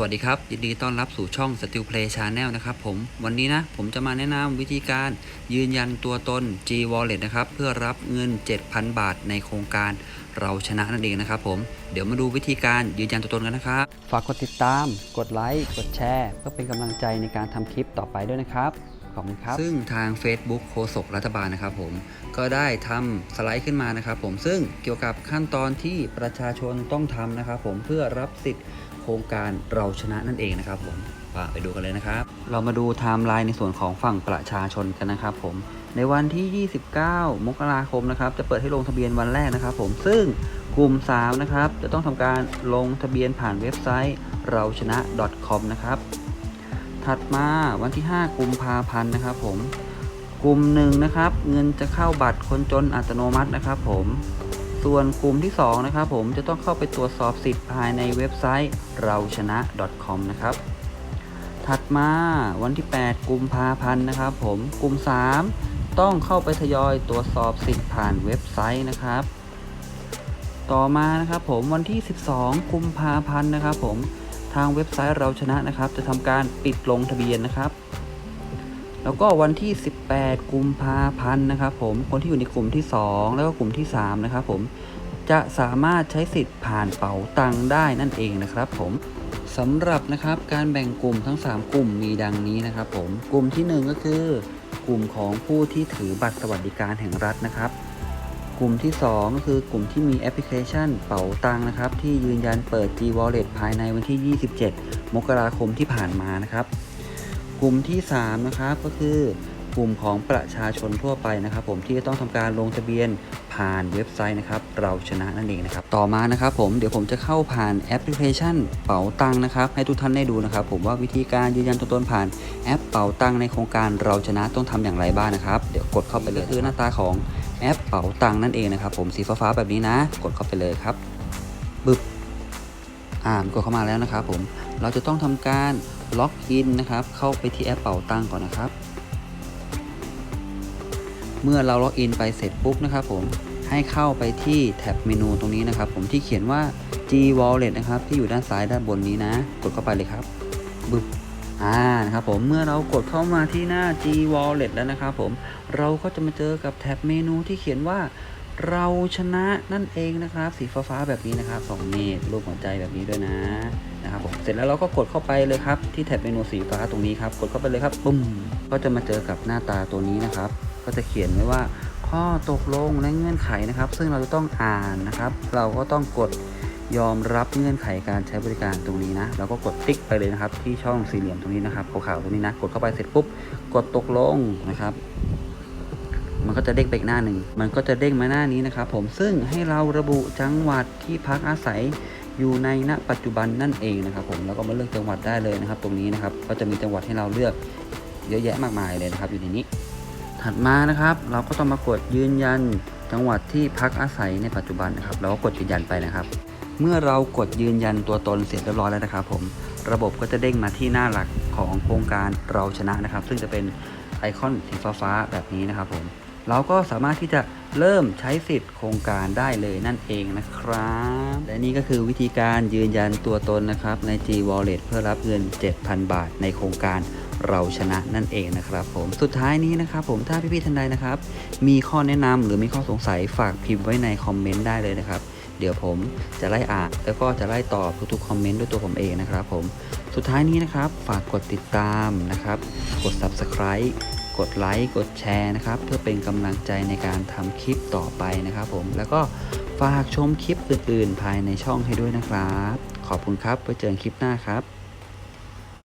สวัสดีครับ ยินดีต้อนรับสู่ช่อง Steel Play Channel นะครับผมวันนี้นะผมจะมาแนะนำวิธีการยืนยันตัวตน G Wallet นะครับเพื่อรับเงิน 7,000 บาทในโครงการเราชนะนั่นเองนะครับผมเดี๋ยวมาดูวิธีการยืนยันตัวตนกันนะครับ ฝากกดติดตาม กดไลค์กดแชร์เพื่อเป็นกำลังใจในการทำคลิปต่อไปด้วยนะครับขอบคุณครับซึ่งทาง Facebook โฆษกรัฐบาลนะครับผมก็ได้ทำสไลด์ขึ้นมานะครับผมซึ่งเกี่ยวกับขั้นตอนที่ประชาชนต้องทำนะครับผมเพื่อรับสิทธิ์โครงการเราชนะนั่นเองนะครับผมไปดูกันเลยนะครับ เรามาดูไทม์ไลน์ในส่วนของฝั่งประชาชนกันนะครับผมในวันที่ 29 มกราคมนะครับ จะเปิดให้ลงทะเบียนวันแรกนะครับ ผม ซึ่งกลุ่ม 3 นะครับ จะต้องทำการลงทะเบียนผ่านเว็บไซต์เราชนะ .com นะครับ ถัดมาวันที่ 5 กุมภาพันธ์นะครับ ผม กลุ่มหนึ่งนะครับ เงินจะเข้าบัตรคนจนอัตโนมัตินะครับ ผม ส่วนกลุ่มที่ 2 นะครับผมจะต้องเข้าไปตรวจสอบสิทธิ์ภายในเว็บไซต์เราชนะ .com นะครับ ถัดมาวันที่ 8 กุมภาพันธ์นะครับผมกลุ่ม 3 ต้องเข้าไปทยอยตรวจสอบสิทธิ์ผ่านเว็บไซต์นะครับ ต่อมานะครับผมวันที่ 12 กุมภาพันธ์นะครับผมทางเว็บไซต์เราชนะนะครับ จะทำการปิดลงทะเบียนนะครับ แล้วก็วันที่ 18 กุมภาพันธ์นะครับผมคนที่อยู่ในกลุ่มที่ 2 แล้วก็กลุ่มที่ 3 นะครับผมจะสามารถใช้สิทธิ์ผ่านเป๋าตังค์ได้นั่นเองนะครับผมสำหรับนะครับการแบ่งกลุ่มทั้ง 3 กลุ่มมีดังนี้นะครับ ผมกลุ่มที่ 1 ก็คือกลุ่มของผู้ที่ถือบัตรสวัสดิการแห่งรัฐนะครับ กลุ่มที่ 2 ก็คือกลุ่มที่มีแอปพลิเคชันเป๋าตังค์นะครับ ที่ยืนยันเปิด G Wallet ภายในวันที่ 27 มกราคมที่ผ่านมานะครับ กลุ่มที่ 3 นะครับก็คือกลุ่มของประชาชนทั่วไปนะครับ ผมที่จะต้องทำการลงทะเบียนผ่านเว็บไซต์นะครับ เราชนะนั่นเองนะครับ ต่อมานะครับ ผมเดี๋ยวผมจะเข้าผ่านแอปพลิเคชันเป๋าตังนะครับ ให้ทุกท่านได้ดูนะครับ ผมว่าวิธีการยืนยันตัวตนผ่านแอปเป๋าตังในโครงการเราชนะต้องทำอย่างไรบ้างนะครับ เดี๋ยวกดเข้าไปเลยคือหน้าตาของแอปเป๋าตังนั่นเองนะครับ ผมสีฟ้าๆแบบนี้นะ กดเข้าไปเลยครับบึบอ่านกดเข้ามาแล้วนะครับ ผมเราจะต้องทำการ ล็อกอินนะครับ เข้าไปที่แอปเป๋าตังก่อนนะครับ เมื่อเราล็อกอินไปเสร็จปุ๊บนะครับผมให้เข้าไปที่แท็บเมนูตรงนี้นะครับ ผมที่เขียนว่า G Wallet นะครับที่อยู่ด้านซ้ายด้านบนนี้นะ กดเข้าไปเลยครับบึบอ่านะครับผมเมื่อเรากดเข้ามาที่หน้า G Wallet แล้วนะครับผมเราก็จะมาเจอกับแท็บเมนูที่เขียนว่า เราชนะนั่นเองนะครับ สีฟ้าๆแบบนี้นะครับสองนี่รูปหัวใจแบบนี้ด้วยนะนะครับผมเสร็จแล้วเราก็กดเข้าไปเลยครับ ที่แท็บเมนูสีฟ้าตรงนี้ครับ กดเข้าไปเลยครับปุ้มก็จะมาเจอกับหน้าตาตัวนี้นะครับ ก็จะเขียนไว้ว่า ข้อตกลงและเงื่อนไขนะครับ ซึ่งเราจะต้องอ่านนะครับ เราก็ต้องกดยอมรับเงื่อนไขการใช้บริการตรงนี้นะเราก็กดติ๊กไปเลยนะครับ ที่ช่องสี่เหลี่ยมตรงนี้นะครับขาวๆตรงนี้นะกดเข้าไปเสร็จปุ๊บกดตกลงนะครับ มันก็จะเด้งไปอีกหน้าหนึ่ง มันก็จะเด้งมาหน้านี้นะครับผมซึ่งให้เราระบุจังหวัดที่พักอาศัยอยู่ในณปัจจุบันนั่นเองนะครับผมแล้วก็มาเลือกจังหวัดได้เลยนะครับ ตรงนี้นะครับก็จะมีจังหวัดให้เราเลือกเยอะแยะมากมายเลยนะครับ อยู่ในนี้ ถัดมานะครับ เราก็ต้องมากดยืนยันจังหวัดที่พักอาศัยในปัจจุบันนะครับเราก็กดยืนยันไปนะครับ เมื่อเรากดยืนยันตัวตนเสร็จเรียบร้อยแล้วนะครับ ผมระบบก็จะเด้งมาที่หน้าหลักของโครงการเราชนะนะครับ ซึ่งจะเป็นไอคอนสีฟ้าๆแบบนี้นะครับผม เราก็สามารถที่จะเริ่มใช้สิทธิ์โครงการได้เลยนั่นเองนะครับ และนี่ก็คือวิธีการยืนยันตัวตนนะครับใน G Wallet เพื่อรับเงิน 7,000 บาทในโครงการเราชนะนั่นเองนะครับผมสุดท้ายนี้นะครับผมถ้าพี่ๆท่านใดนะครับ มีข้อแนะนำหรือมีข้อสงสัยฝากพิมพ์ไว้ในคอมเมนต์ได้เลยนะครับ เดี๋ยวผมจะไล่อ่านแล้วก็จะไล่ตอบทุกๆคอมเมนต์ด้วยตัวผมเองนะครับผมสุดท้ายนี้นะครับฝากกดติดตามนะครับ กด subscribe กดไลค์กดแชร์นะครับ เพื่อเป็นกำลังใจในการทำคลิปต่อไปนะครับผมแล้วก็ฝากชมคลิปอื่นๆ ภายในช่องให้ด้วยนะครับ ขอบคุณครับไว้เจอกันคลิปหน้าครับ